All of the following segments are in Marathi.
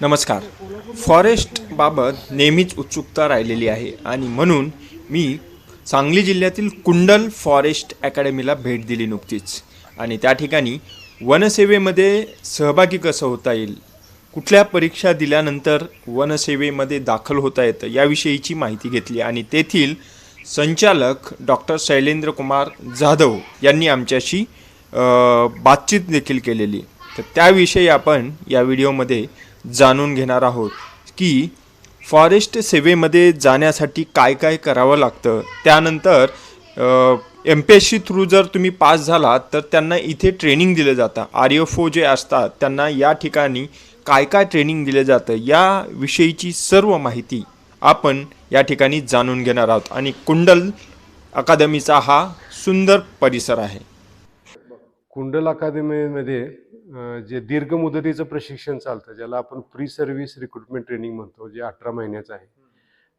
नमस्कार. फॉरेस्टबाबत नेहमीच उत्सुकता राहिलेली आहे आणि म्हणून मी सांगली जिल्ह्यातील कुंडल फॉरेस्ट अकॅडमीला भेट दिली नुकतीच. आणि त्या ठिकाणी वनसेवेमध्ये सहभागी कसं होता येईल कुठल्या परीक्षा दिल्यानंतर वनसेवेमध्ये दाखल होता येतं याविषयीची माहिती घेतली आणि तेथील संचालक डॉक्टर शैलेंद्र कुमार जाधव यांनी आमच्याशी बातचीत देखील केलेली. तर त्याविषयी आपण या व्हिडिओमध्ये जाणून घेणार आहोत की फॉरेस्ट सेवेमध्ये जाण्यासाठी काय काय करावं लागतं. त्यानंतर M P S C through जर तुम्ही पास झालात तर त्यांना इथे ट्रेनिंग दिलं जातं. आर एफ ओ जे असतात त्यांना या ठिकाणी काय काय ट्रेनिंग दिलं जातं या विषयीची सर्व माहिती आपण या ठिकाणी जाणून घेणार आहोत. आणि कुंडल अकादमीचा हा सुंदर परिसर आहे. कुंडल अकादमीमध्ये जे दीर्घ मुदतीचं प्रशिक्षण चालतं ज्याला आपण प्री सर्व्हिस रिक्रुटमेंट ट्रेनिंग म्हणतो जे अठरा महिन्याचं आहे.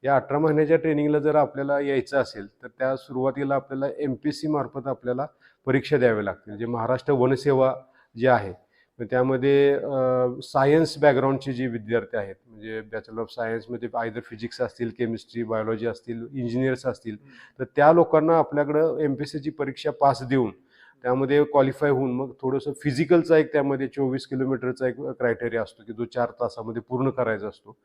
या अठरा महिन्याच्या ट्रेनिंगला जर आपल्याला यायचं असेल तर त्या सुरुवातीला आपल्याला एम पी सी मार्फत आपल्याला परीक्षा द्याव्या लागतील. जे महाराष्ट्र वनसेवा जे आहे त्यामध्ये सायन्स बॅकग्राऊंडचे जे विद्यार्थी आहेत म्हणजे बॅचलर ऑफ सायन्समध्ये आयदर फिजिक्स असतील केमिस्ट्री बायोलॉजी असतील इंजिनियर्स असतील तर त्या लोकांना आपल्याकडं एम पी सीची परीक्षा पास देऊन त्यामध्ये क्वालिफाय होऊन मग थोडंसं फिजिकलचा एक त्यामध्ये चोवीस किलोमीटरचा एक क्रायटेरिया असतो की जो चार तासामध्ये पूर्ण करायचा असतो.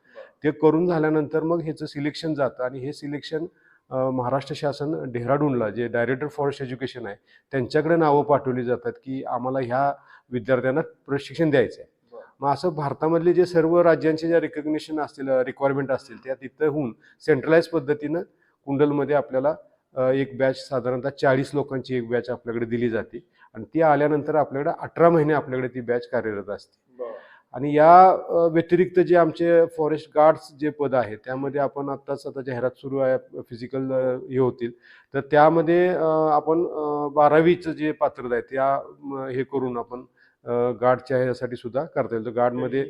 ते करून झाल्यानंतर मग ह्याचं सिलेक्शन जातं आणि हे सिलेक्शन महाराष्ट्र शासन डेहराडूनला जे डायरेक्टर फॉरेस्ट एज्युकेशन आहे त्यांच्याकडे नावं पाठवली जातात की आम्हाला ह्या विद्यार्थ्यांना प्रशिक्षण द्यायचं आहे. मग असं भारतामधले जे सर्व राज्यांचे ज्या रिकग्निशन असतील रिक्वायरमेंट असतील त्या तिथं होऊन सेंट्रलाइज पद्धतीनं कुंडलमध्ये आपल्याला एक बॅच साधारणतः चाळीस लोकांची एक बॅच आपल्याकडे दिली जाते. आणि ती आल्यानंतर आपल्याकडे अठरा महिने आपल्याकडे ती बॅच कार्यरत असते. आणि या व्यतिरिक्त जे आमचे फॉरेस्ट गार्ड्स जे पद आहे त्यामध्ये आपण आत्ताच आता जाहिरात सुरू आहे फिजिकल हे होतील. तर त्यामध्ये आपण बारावीचं जे पात्रता आहे त्या हे करून आपण गार्डच्या ह्यासाठी सुद्धा करता येईल. तर गार्डमध्ये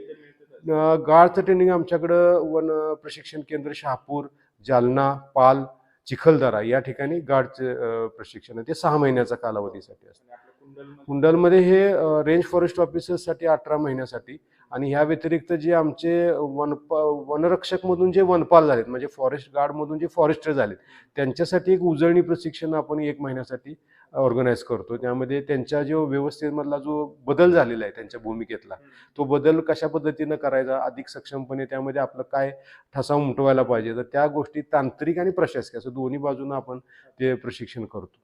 गार्डचं ट्रेनिंग आमच्याकडं वन प्रशिक्षण केंद्र शहापूर जालना पाल चिखलदरा या ठिकाणी गार्डचे प्रशिक्षण आहे. ते सहा महिन्याचा कालावधीसाठी असतं. कुंडलमध्ये? हे रेंज फॉरेस्ट ऑफिसर्ससाठी अठरा महिन्यासाठी आणि ह्या व्यतिरिक्त जे आमचे वनपा वनरक्षकमधून जे वनपाल झालेत म्हणजे फॉरेस्ट गार्डमधून जे फॉरेस्टर झालेत त्यांच्यासाठी एक उजळणी प्रशिक्षण आपण एक महिन्यासाठी ऑर्गनाईज करतो. त्यामध्ये त्यांच्या जो व्यवस्थेमधला जो बदल झालेला आहे त्यांच्या भूमिकेतला तो बदल कशा पद्धतीनं करायचा अधिक सक्षमपणे त्यामध्ये आपलं काय ठसा उमटवायला पाहिजे तर त्या गोष्टी तांत्रिक आणि प्रशासकीय असं दोन्ही बाजूनं आपण ते प्रशिक्षण करतो.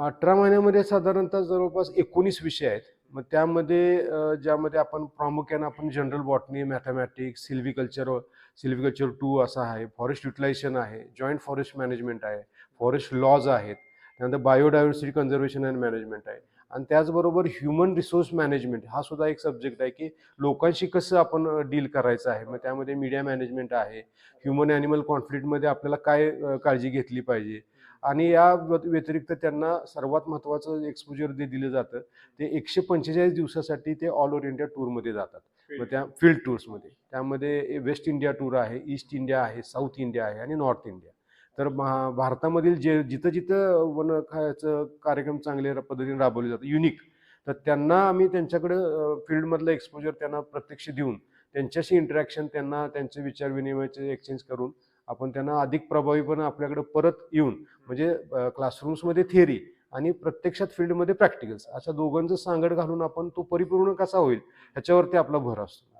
अठरा महिन्यामध्ये साधारणतः जवळपास एकोणीस विषय आहेत. मग त्यामध्ये ज्यामध्ये आपण प्रामुख्याने आपण general botany mathematics silviculture silviculture two असा आहे फॉरेस्ट युटिलायझेशन आहे जॉईंट फॉरेस्ट मॅनेजमेंट आहे फॉरेस्ट लॉज आहेत त्यानंतर बायोडायव्हर्सिटी कन्झर्वेशन अँड मॅनेजमेंट आहे. आणि त्याचबरोबर ह्युमन रिसोर्स मॅनेजमेंट हा सुद्धा एक सब्जेक्ट आहे की लोकांशी कसं आपण डील करायचं आहे. मग त्यामध्ये मीडिया मॅनेजमेंट आहे. ह्युमन ॲनिमल कॉन्फ्लिक्टमध्ये आपल्याला काय काळजी घेतली पाहिजे? आणि या व्य- व्यतिरिक्त त्यांना सर्वात महत्त्वाचं एक्सपोजर जे दिलं जातं ते एकशे पंचेचाळीस दिवसासाठी ते ऑल ओव्हर इंडिया टूरमध्ये जातात. मग त्या फील्ड टूर्समध्ये त्यामध्ये वेस्ट इंडिया टूर आहे ईस्ट इंडिया आहे साऊथ इंडिया आहे आणि नॉर्थ इंडिया तर महा भारतामधील जे जिथं जिथं वन खायचं कार्यक्रम चांगल्या पद्धतीने राबवले जातात युनिक तर त्यांना आम्ही त्यांच्याकडं फील्डमधलं एक्सपोजर त्यांना प्रत्यक्ष देऊन त्यांच्याशी इंटरॅक्शन त्यांना त्यांचे विचार विनिमयाचे एक्सचेंज करून आपण त्यांना अधिक प्रभावीपणे आपल्याकडे परत येऊन म्हणजे क्लासरूम्समध्ये थिअरी आणि प्रत्यक्षात फील्डमध्ये प्रॅक्टिकल्स अशा दोघांचं सांगड घालून आपण तो परिपूर्ण कसा होईल ह्याच्यावरती आपला भर असतो.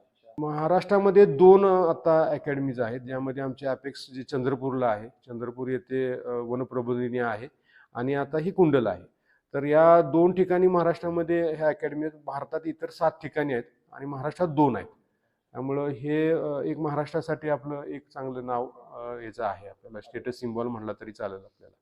महाराष्ट्रामध्ये दोन आता अकॅडमीज आहेत ज्यामध्ये आमचे अपेक्स जे चंद्रपूरला आहे. चंद्रपूर येथे वनप्रबोधिनी आहे आणि आता ही कुंडल आहे. तर या दोन ठिकाणी महाराष्ट्रामध्ये ह्या अकॅडमी आहेत. भारतात इतर सात ठिकाणी आहेत आणि महाराष्ट्रात दोन आहेत. त्यामुळं हे एक महाराष्ट्रासाठी आपलं एक चांगलं नाव याचं आहे आपल्याला. स्टेटस सिम्बॉल म्हणला तरी चालेल आपल्याला.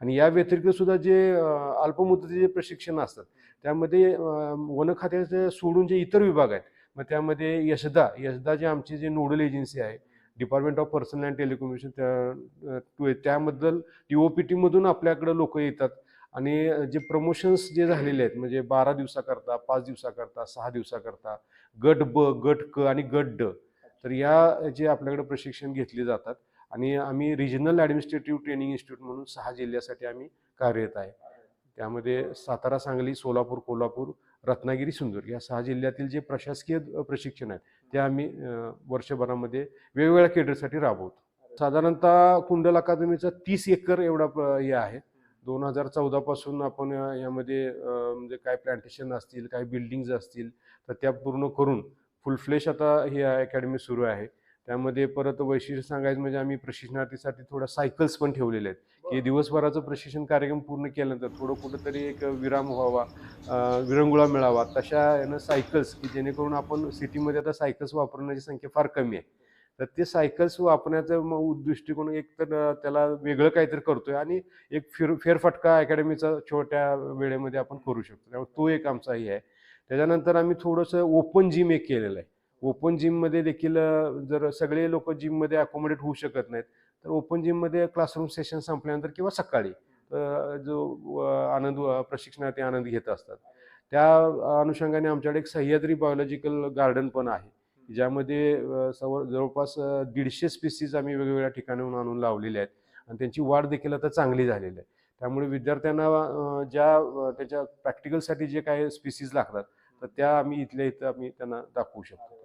आणि या व्यतिरिक्त सुद्धा जे अल्पमुदतीचे अल्पमुदतीचे प्रशिक्षण असतात त्यामध्ये वन खात्याचे सोडून जे इतर विभाग आहेत मग त्यामध्ये यशदा यशदा जे आमची जे नोडल एजन्सी आहे department of personnel and telecommunication त्या त्याबद्दल टी ओ पी टीमधून आपल्याकडं लोक येतात. आणि जे प्रमोशन्स जे झालेले आहेत म्हणजे बारा दिवसाकरता पाच दिवसाकरता सहा दिवसाकरता गट ब गट क आणि गट ड तर या जे आपल्याकडे प्रशिक्षण घेतले जातात. आणि आम्ही रिजनल ॲडमिनिस्ट्रेटिव्ह ट्रेनिंग इन्स्टिट्यूट म्हणून सहा जिल्ह्यासाठी आम्ही कार्यरत आहे. त्यामध्ये सातारा सांगली सोलापूर कोल्हापूर रत्नागिरी सिंधुदुर्ग या सहा जिल्ह्यातील जे प्रशासकीय प्रशिक्षण आहेत ते आम्ही वर्षभरामध्ये वेगवेगळ्या केडरसाठी राबवतो. साधारणतः कुंडल अकादमीचा तीस एकर एवढा हे आहे. दोन हजार चौदापासून आपण यामध्ये म्हणजे काय प्लांटेशन असतील काय बिल्डिंग्ज असतील तर त्या पूर्ण करून फुल फ्लेश आता ही अकॅडमी सुरू आहे. त्यामध्ये परत वैशिष्ट्य सांगायचं म्हणजे आम्ही प्रशिक्षणार्थीसाठी थोडा सायकल्स पण ठेवलेले आहेत. की दिवसभराचं प्रशिक्षण कार्यक्रम पूर्ण केल्यानंतर थोडं कुठंतरी एक विराम व्हावा विरंगुळा मिळावा. तशा यानं सायकल्स की जेणेकरून आपण सिटीमध्ये आता सायकल्स वापरण्याची संख्या फार कमी आहे. तर ते सायकल्स वापरण्याचं मग दृष्टिकोन एक तर त्याला वेगळं काहीतरी करतोय आणि एक फिर फेरफटका अकॅडमीचा छोट्या वेळेमध्ये आपण करू शकतो. त्यामुळे तो एक आमचा हे आहे. त्याच्यानंतर आम्ही थोडंसं ओपन जिम एक केलेलं आहे. ओपन जिममध्ये देखील जर सगळे लोक जिममध्ये अकोमोडेट होऊ शकत नाहीत तर ओपन जिममध्ये क्लासरूम सेशन संपल्यानंतर किंवा सकाळी जो आनंद प्रशिक्षणार्थी आनंद घेत असतात. त्या अनुषंगाने आमच्याकडे एक सह्याद्री बायोलॉजिकल गार्डन पण आहे. ज्यामध्ये अ, सव जवळपास दीडशे स्पीसीज आम्ही वेगवेगळ्या ठिकाणाहून आणून लावलेल्या आहेत. आणि त्यांची वाढ देखील आता चांगली झालेली आहे. त्यामुळे विद्यार्थ्यांना ज्या त्याच्या प्रॅक्टिकलसाठी जे काही स्पीसीज लागतात तर त्या आम्ही इथल्या इथं आम्ही त्यांना दाखवू शकतो.